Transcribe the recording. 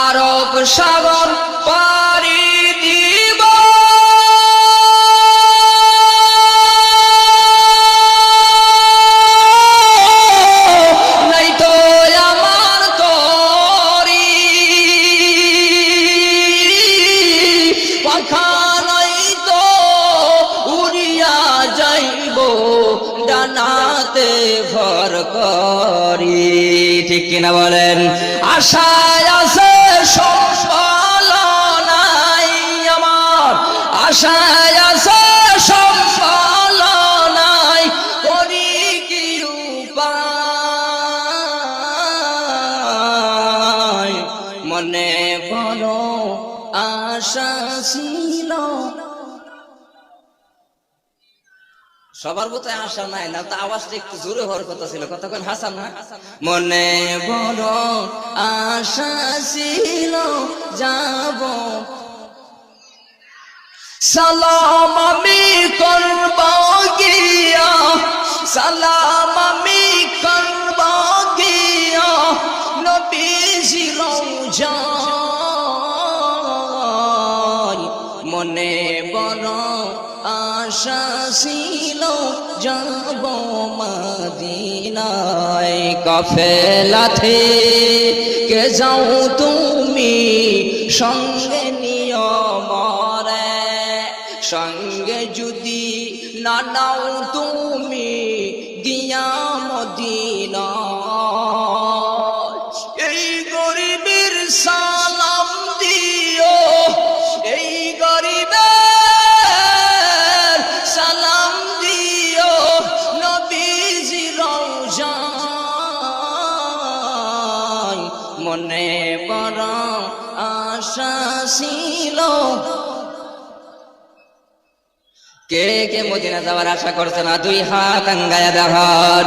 আরব সাগর পারি দিব। নাই তো আমার তরি পাখা নাই তো উড়িয়া যাইব, ডানাতে ভর করি। ঠিক কিনা বলেন? আশায় আছে সম্বল নাই আমার। আশায় আছে উপায় মনে বলো আশা ছিল সবার বোধহয় আশা নাই, না তো আওয়াজটা একটু জোরে হওয়ার কথা ছিল। কতক্ষণ হাসান না? মনে বড় আশা ছিল, যাব। সালাম আমি করব গিয়া, সালাম আমি করব গিয়া, নবীজি রওজান মনে বড় আশা ছিল, যাব মদিনায় কফেলাতে কে যাও তুমি, সঙ্গে নিয়মরে সঙ্গে যদি না নাও তুমি গিয়া মদিনা এই গরিবের সালাম মনে বড় আশা ছিল। কে কে মদিনা যাওয়ার আশা করছে না? দুই হাত আঙ্গায়া দেখান